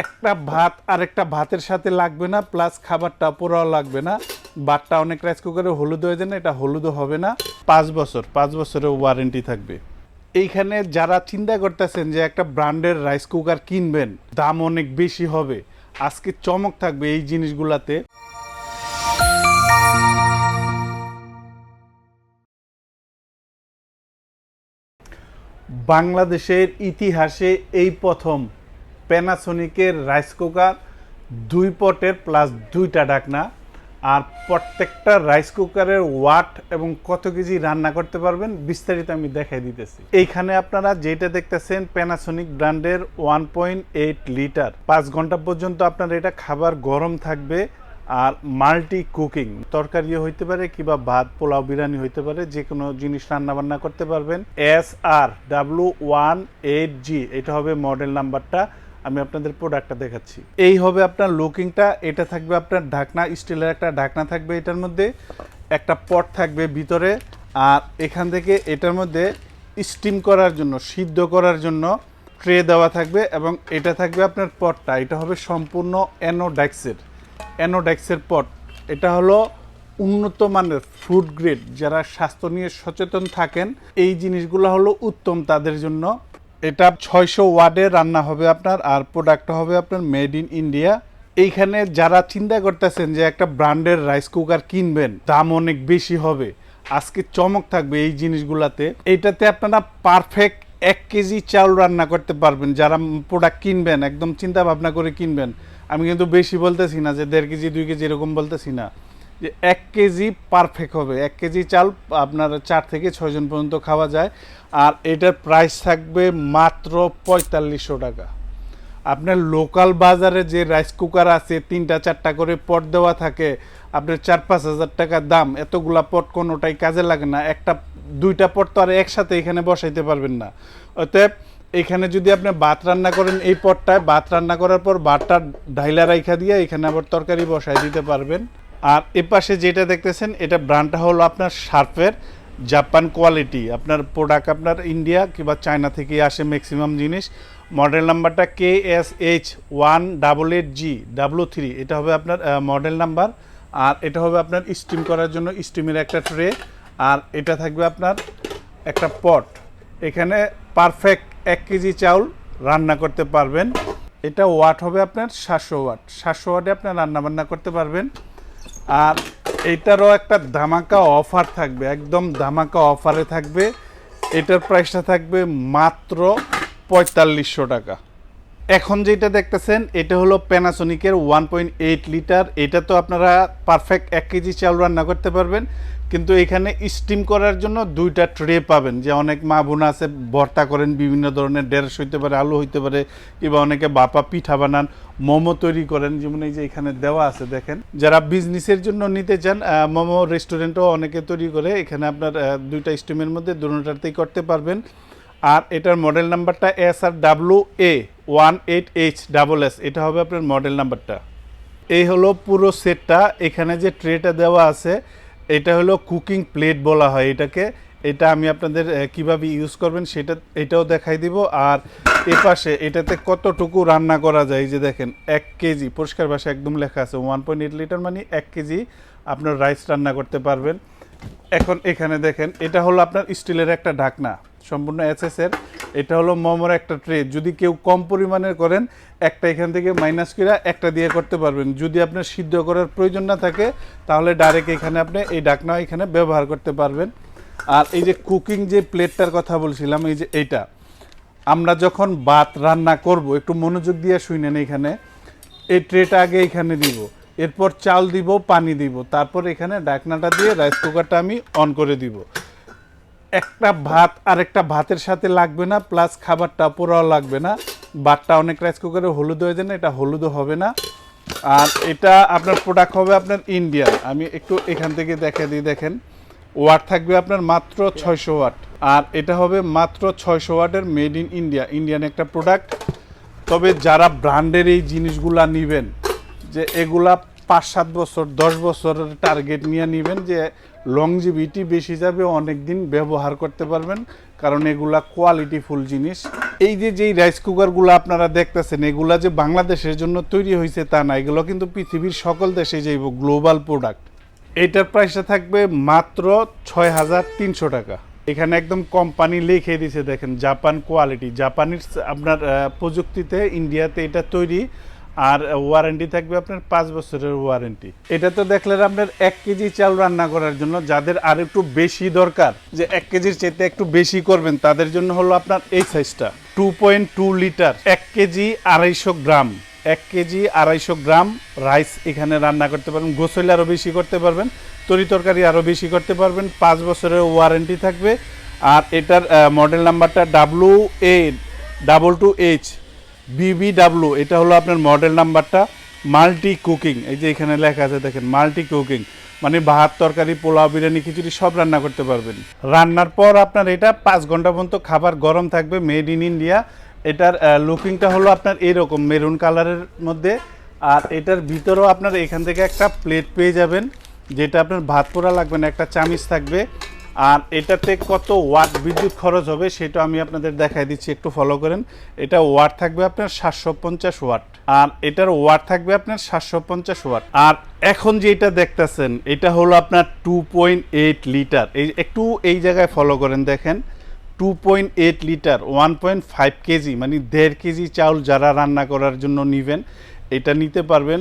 একটা ভাত আর একটা ভাতের সাথে লাগবে না প্লাস খাবারটা পোড়াও লাগবে না। ভাতটা অনেক রাইস কুকারে হলুদ হয়ে যায় না, এটা হলুদও হবে না। পাঁচ বছর, পাঁচ বছরের ওয়ারেন্টি থাকবে। এইখানে যারা চিন্তা করতেছেন যে একটা ব্র্যান্ডের রাইস কুকার কিনবেন, দাম অনেক বেশি হবে। আজকে চমক থাকবে এই জিনিসগুলাতে। বাংলাদেশের ইতিহাসে এই প্রথম প্যানাসোনিকের রাইস কুকার দুই পটের প্লাস দুইটা ডাকনা আর প্রত্যেকটা রাইস কুকারের ওয়াট এবং কত কেজি রান্না করতে পারবেন, বিস্তারিত আমি দেখাই দিতেছি। এইখানে আপনারা যেটা দেখতেছেন প্যানাসোনিক ব্র্যান্ডের ওয়ান পয়েন্ট এইট লিটার পাঁচ ঘণ্টা পর্যন্ত আপনার এটা খাবার গরম থাকবে আর মাল্টি কুকিং তরকারিও হইতে পারে কিংবা ভাত, পোলাও, বিরিয়ানি হইতে পারে যে কোনো জিনিস রান্না বান্না করতে পারবেন। S R W one eight G এটা হবে মডেল নাম্বারটা আমি আপনাদের প্রোডাক্টটা দেখাচ্ছি। এই হবে আপনার লুকিংটা এটা থাকবে আপনার ঢাকনা স্টিলের একটা ঢাকনা থাকবে এটার মধ্যে, একটা পট থাকবে ভিতরে, আর এখান থেকে এটার মধ্যে স্টিম করার জন্য, সিদ্ধ করার জন্য ট্রে দেওয়া থাকবে এবং এটা থাকবে আপনার পটটা এটা হবে সম্পূর্ণ অ্যানোডাক্সের অ্যানোডাক্সের পট এটা হলো উন্নত মানের ফুড গ্রেড যারা স্বাস্থ্য নিয়ে সচেতন থাকেন, এই জিনিসগুলো হলো উত্তম তাদের জন্য। এটা ছয়শো ওয়ার্ডে রান্না হবে আপনার আর প্রোডাক্টটা হবে আপনার মেড ইন ইন্ডিয়া এইখানে যারা চিন্তা করতেছেন যে একটা ব্র্যান্ডের রাইস কুকার কিনবেন, দাম অনেক বেশি হবে। আজকে চমক থাকবে এই জিনিসগুলাতে। এটাতে আপনারা পারফেক্ট এক কেজি চাউল রান্না করতে পারবেন। যারা প্রোডাক্ট কিনবেন, একদম চিন্তা ভাবনা করে কিনবেন, আমি কিন্তু বেশি বলতেছি না যে দেড় কেজি, দুই কেজি এরকম বলতেছি না। যে এক কেজি পারফেক্ট হবে। এক কেজি চাল আপনার চার থেকে ছয়জন পর্যন্ত খাওয়া যায়। আর এটার প্রাইস থাকবে মাত্র পঁয়তাল্লিশশো টাকা। আপনার লোকাল বাজারে যে রাইস কুকার আছে, তিনটা চারটা করে পট দেওয়া থাকে, আপনার চার পাঁচ হাজার টাকার দাম। এতগুলা পট কোনোটাই কাজে লাগে না। একটা, দুইটা পট তো আর একসাথে এখানে বসাইতে পারবেন না। অতএব এখানে যদি আপনি ভাত রান্না করেন, এই পটটায় ভাত রান্না করার পর ভাতটা ঢাইলা রাইখা দিয়ে এখানে আবার তরকারি বসাই দিতে পারবেন। আর এ পাশে যেটা দেখতেছেন, এটা ব্র্যান্ডটা হলো আপনার শার্পের জাপান কোয়ালিটি আপনার প্রোডাক্ট আপনার ইন্ডিয়া কিংবা চায়না থেকে আসে ম্যাক্সিমাম জিনিস। মডেল নাম্বারটা K S H one double eight G W three এটা হবে আপনার মডেল নাম্বার আর এটা হবে আপনার স্টিম করার জন্য স্টিমের একটা ট্রে আর এটা থাকবে আপনার একটা পট এখানে পারফেক্ট এক কেজি চাউল রান্না করতে পারবেন। এটা ওয়াট হবে আপনার সাতশো ওয়াট সাতশো ওয়াটে আপনার রান্না বান্না করতে পারবেন। আর এটারও একটা ধামাকা অফার থাকবে, একদম ধামাকা অফারে থাকবে। এটার প্রাইসটা থাকবে মাত্র পঁয়তাল্লিশশো টাকা। এখন যেটা দেখতেছেন, এটা হলো প্যানাসোনিকের ওয়ান পয়েন্ট এইট লিটার এটা তো আপনারা পারফেক্ট এক কেজি চাল রান্না করতে পারবেন। কিন্তু এখানে স্টিম করার জন্য দুইটা ট্রে পাবেন। যে অনেক মা বোন আছে, ভর্তা করেন, বিভিন্ন ধরনের ডেরস হইতে পারে, আলু হইতে পারে, কিংবা অনেকে বাপা পিঠা বানান, মোমো তৈরি করেন, যেমন এই যে এখানে দেওয়া আছে, দেখেন। যারা বিজনেসের জন্য নিতে চান মোমো রেস্টুরেন্টও অনেকে তৈরি করে, এখানে আপনার দুইটা স্টিমের মধ্যে দুটাতেই করতে পারবেন। আর এটার মডেল নাম্বারটা S R W A one eight H double S এটা হবে আপনার মডেল নাম্বারটা এই হলো পুরো সেটটা এখানে যে ট্রেটা দেওয়া আছে এটা হলো কুকিং প্লেট বলা হয় এটাকে। এটা আমি আপনাদের কীভাবে ইউজ করবেন সেটা, এটাও দেখাই দিব। আর এ পাশে এটাতে কতটুকু রান্না করা যায় যে দেখেন, এক কেজি, পরিষ্কার ভাষায় একদম লেখা আছে ওয়ান পয়েন্ট এইট লিটার মানে এক কেজি আপনার রাইস রান্না করতে পারবেন। এখন এখানে দেখেন, এটা হলো আপনার স্টিলের একটা ঢাকনা, সম্পূর্ণ এসএস এর। এটা হলো মোমোর একটা ট্রে। যদি কেউ কম পরিমাণের করেন, একটা এখান থেকে মাইনাস করে একটা দিয়ে করতে পারবেন। যদি আপনার সিদ্ধ করার প্রয়োজন না থাকে, তাহলে ডাইরেক্ট এখানে আপনি এই ডাকনা এখানে ব্যবহার করতে পারবেন। আর এই যে কুকিং যে প্লেটটার কথা বলছিলাম, এই যে এইটা। আমরা যখন ভাত রান্না করব, একটু মনোযোগ দিয়ে শুনেন এখানে। এই ট্রেটা আগে এখানে দিব। এরপর চাল দিব, পানি দিব। তারপর এখানে ডাকনাটা দিয়ে রাইস কুকারটা আমি অন করে দিব। একটা ভাত আরেকটা ভাতের সাথে লাগবে না প্লাস খাবারটা পোড়াও লাগবে না। ভাতটা অনেক রাইস কুকারে হলুদ হয়ে যায় না, এটা হলুদও হবে না। আর এটা আপনার প্রোডাক্ট হবে আপনার ইন্ডিয়ান আমি একটু এখান থেকে দেখে দিই, দেখেন। ওয়াট থাকবে আপনার মাত্র ছয়শো ওয়াট আর এটা হবে মাত্র ছয়শো ওয়াটের মেড ইন ইন্ডিয়া ইন্ডিয়ান একটা প্রোডাক্ট তবে যারা ব্র্যান্ডের এই জিনিসগুলা নেবেন, যে এগুলা পাঁচ সাত বছর, দশ বছরের টার্গেট নিয়ে নেবেন যে লংজিভিটি বেশি যাবে অনেক দিন ব্যবহার করতে পারবেন, কারণ এগুলা কোয়ালিটি ফুল জিনিস। এই যে, যেই রাইস কুকারগুলো আপনারা দেখতেছেন, এগুলা যে বাংলাদেশের জন্য তৈরি হয়েছে তা না, এগুলো কিন্তু পৃথিবীর সকল দেশে যাইব গ্লোবাল প্রোডাক্ট এটার প্রাইসটা থাকবে মাত্র ছয় হাজার তিনশো টাকা। এখানে একদম কোম্পানি লিখে দিছে, দেখেন জাপান কোয়ালিটি জাপানির আপনার প্রযুক্তিতে ইন্ডিয়াতে এটা তৈরি। আর ওয়ারেন্টি থাকবে আপনার পাঁচ বছরের ওয়ারেন্টি এটা তো দেখলেন আপনার এক কেজি চাল রান্না করার জন্য যাদের আর একটু বেশি দরকার, যে এক কেজির চাইতে একটু বেশি করবেন, তাদের জন্য হলো আপনার এই সাইজটা টু পয়েন্ট টু লিটার এক কেজি আড়াইশো গ্রাম। এক কেজি আড়াইশো গ্রাম রাইস এখানে রান্না করতে পারবেন, গোসল আরও বেশি করতে পারবেন, তরি তরকারি আরও বেশি করতে পারবেন, পাঁচ বছরের ওয়ারেন্টি থাকবে। আর এটার মডেল নাম্বারটা W A double two H BBW এটা হলো আপনার মডেল নাম্বারটা মাল্টি কুকিং এই যে এখানে লেখা আছে, দেখেন মাল্টি কুকিং মানে ভাত, তরকারি, পোলাও, বিরিয়ানি, খিচুড়ি, সব রান্না করতে পারবেন। রান্নার পর আপনার এটা পাঁচ ঘণ্টা পর্যন্ত খাবার গরম থাকবে মেড ইন ইন্ডিয়া এটার লুকিংটা হলো আপনার এরকম মেরুন কালারের মধ্যে। আর এটার ভিতরেও আপনার এখান থেকে একটা প্লেট পেয়ে যাবেন, যেটা আপনার ভাত পোড়া লাগবে না, একটা চামিচ থাকবে। আর এটাতে কত ওয়াট বিদ্যুৎ খরচ হবে সেটা আমি আপনাদের দেখাই দিচ্ছি, একটু ফলো করেন। এটা ওয়াট থাকবে আপনার সাতশো পঞ্চাশ ওয়াট। আর এটার ওয়াট থাকবে আপনার সাতশো পঞ্চাশ ওয়াট। আর এখন যেটা দেখতেছেন, এটা হলো আপনার টু পয়েন্ট এইট লিটার এই একটু এই জায়গায় ফলো করেন, দেখেন। Two point eight litre one point five KG মানে দেড় কেজি চাউল যারা রান্না করার জন্য নেবেন, এটা নিতে পারবেন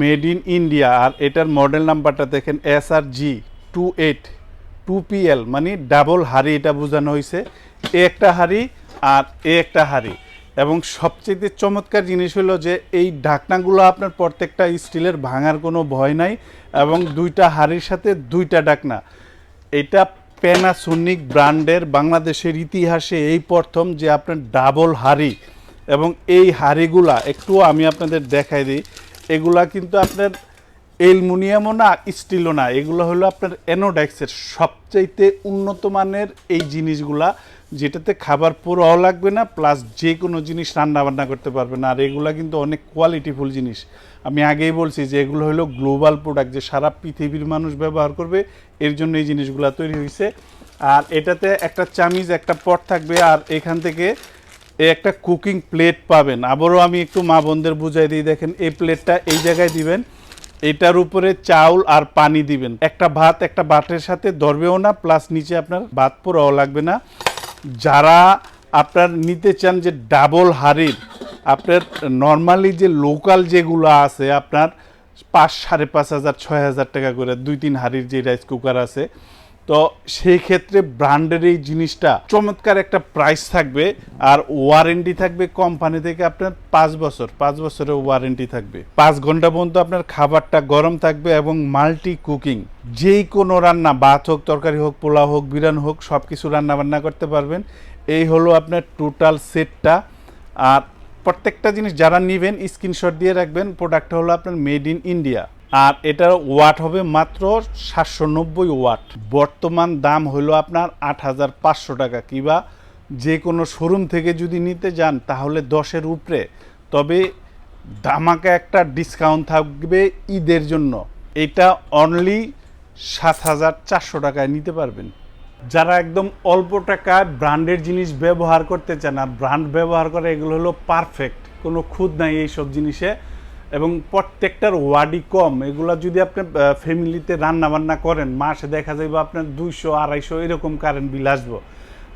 মেড ইন ইন্ডিয়া আর এটার মডেল নাম্বারটা দেখেন S R G two eight two PL মানে ডাবল হাড়ি এটা বোঝানো হয়েছে এ একটা হাড়ি আর এ একটা হাড়ি। এবং সবচেয়ে চমৎকার জিনিস হলো যে এই ঢাকনাগুলো আপনার প্রত্যেকটা স্টিলের ভাঙার কোনো ভয় নাই এবং দুইটা হাড়ির সাথে দুইটা ঢাকনা এটা প্যানাসোনিক ব্র্যান্ডের বাংলাদেশের ইতিহাসে এই প্রথম যে আপনার ডাবল হাড়ি। এবং এই হাড়িগুলা একটু আমি আপনাদের দেখাই দিই। এগুলা কিন্তু আপনার এলমুনিয়ামও না, স্টিলও না, এগুলো হলো আপনার অ্যানোডাক্সের সবচাইতে উন্নত মানের এই জিনিসগুলা, যেটাতে খাবার পুরোও লাগবে না, প্লাস যে কোনো জিনিস রান্না বান্না করতে পারবেন আর এগুলা কিন্তু অনেক কোয়ালিটিফুল জিনিস। আমি আগেই বলছি যে এগুলো হলো গ্লোবাল প্রোডাক্ট যে সারা পৃথিবীর মানুষ ব্যবহার করবে, এর জন্য এই জিনিসগুলো তৈরি হয়েছে আর এটাতে একটা চামিজ একটা পট থাকবে, আর এখান থেকে একটা কুকিং প্লেট পাবেন। আবারও আমি একটু মা বোনদের বুঝাই দিই, দেখেন এই প্লেটটা এই জায়গায় দিবেন এটার উপরে চাউল আর পানি দিবেন। একটা ভাত, একটা ভাতের সাথে ধরবেও না প্লাস নিচে আপনার ভাত পোড়াও লাগবে না। যারা আপনার নিতে চান যে ডাবল হাড়ির, আপনার নর্মালি যে লোকাল যেগুলো আছে, আপনার পাঁচ সাড়ে পাঁচ হাজার, ছয় হাজার টাকা করে, দুই তিন হাড়ির যে রাইস কুকার আছে তো সেই ক্ষেত্রে ব্র্যান্ডের এই জিনিসটা চমৎকার একটা প্রাইস থাকবে আর ওয়ারেন্টি থাকবে কোম্পানি থেকে আপনার পাঁচ বছর, পাঁচ বছরের ওয়ারেন্টি থাকবে। পাঁচ ঘণ্টা পর্যন্ত আপনার খাবারটা গরম থাকবে এবং মাল্টি কুকিং যেই কোনো রান্না, ভাত হোক, তরকারি হোক, পোলাও হোক, বিরিয়ানি হোক সব কিছু রান্না বান্না করতে পারবেন। এই হলো আপনার টোটাল সেটটা আর প্রত্যেকটা জিনিস যারা নেবেন স্ক্রিনশট দিয়ে রাখবেন প্রোডাক্টটা হলো আপনার মেড ইন ইন্ডিয়া আর এটার ওয়াট হবে মাত্র সাতশো নব্বই ওয়াট। বর্তমান দাম হলো আপনার আট হাজার পাঁচশো টাকা কিবা যে কোনো শোরুম থেকে যদি নিতে যান তাহলে দশের উপরে। তবে দামাকা একটা ডিসকাউন্ট থাকবে ঈদের জন্য। এটা অনলি সাত হাজার চারশো টাকায় নিতে পারবেন। যারা একদম অল্প টাকায় ব্র্যান্ডের জিনিস ব্যবহার করতে চান, আর ব্র্যান্ড ব্যবহার করে এগুলো হলো পারফেক্ট, কোনো খুদ নাই এইসব জিনিসে। এবং প্রত্যেকটার ওয়ার্ডই কম। এগুলো যদি আপনি ফ্যামিলিতে রান্না বান্না করেন, মাসে দেখা যাবে আপনার দুইশো, আড়াইশো এরকম কারেন্ট বিল আসব।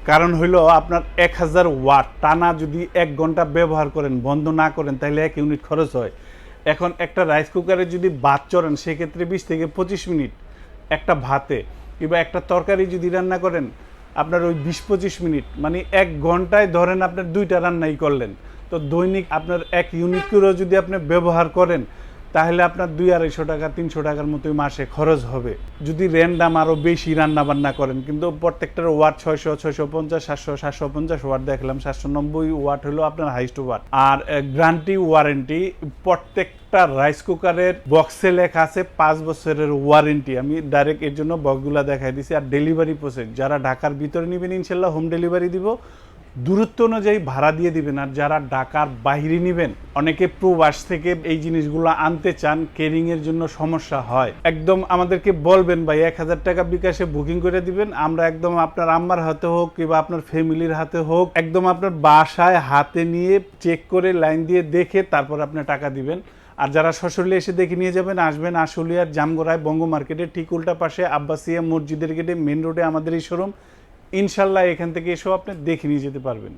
কারণ হইল আপনার এক হাজার ওয়াট টানা যদি এক ঘণ্টা ব্যবহার করেন, বন্ধ না করেন, তাহলে এক ইউনিট খরচ হয়। এখন একটা রাইস কুকারে যদি ভাত চড়েন, সেক্ষেত্রে বিশ থেকে পঁচিশ মিনিট একটা ভাতে। কিংবা একটা তরকারি যদি রান্না করেন, আপনার ওই বিশ পঁচিশ মিনিট মানে এক ঘন্টায় ধরেন আপনার দুইটা রান্নাই করলেন। তো দৈনিক আপনার এক ইউনিট করেও যদি আপনি ব্যবহার করেন, তাহলে আপনার দুই আড়াইশো টাকা, তিনশো টাকার মতোই মাসে খরচ হবে। যদি র্যান্ডাম আরও বেশি রান্না বান্না করেন, কিন্তু প্রত্যেকটার ওয়াট ছয়শো ছয়শো পঞ্চাশ, সাতশো সাতশো পঞ্চাশ ওয়াট দেখলাম, সাতশো নব্বই ওয়াট হলো আপনার হাইস্ট ওয়াট। আর গ্রান্টি ওয়ারেন্টি প্রত্যেকটা রাইস কুকারের বক্সে লেখা আছে, পাঁচ বছরের ওয়ারেন্টি আমি ডাইরেক্ট এর জন্য বক্সগুলো দেখাই দিছি, আর ডেলিভারি প্রসেস যারা ঢাকার ভিতরে নেবেন, ইনশাল্লাহ হোম ডেলিভারি দিব। দূরত্ব অনুযায়ী ভাড়া দিয়ে দিবেন আর যারা ঢাকার বাইরে নেবেন, অনেকে প্রবাস থেকে এই জিনিসগুলো আনতে চান কেরিং এর জন্য সমস্যা হয়। একদম আমাদেরকে বলবেন, ভাই, এক হাজার টাকা বিকাশে বুকিং করে দিবেন। আমরা একদম আপনার আম্মার হাতে হোক কিংবা আপনার ফ্যামিলির হাতে হোক, একদম আপনার বাসায় হাতে নিয়ে চেক করে লাইন দিয়ে দেখে তারপর আপনি টাকা দিবেন। আর যারা সশরীরে এসে দেখে নিয়ে যাবেন, আসবেন আশুলিয়ার জামগড়ায় বঙ্গ মার্কেটের ঠিক উল্টা পাশে আব্বাসিয়া মসজিদের গেটে মেন রোডে আমাদের এই শোরুম ইনশাল্লাহ এখান থেকে এসেও আপনি দেখে নিয়ে যেতে পারবেন।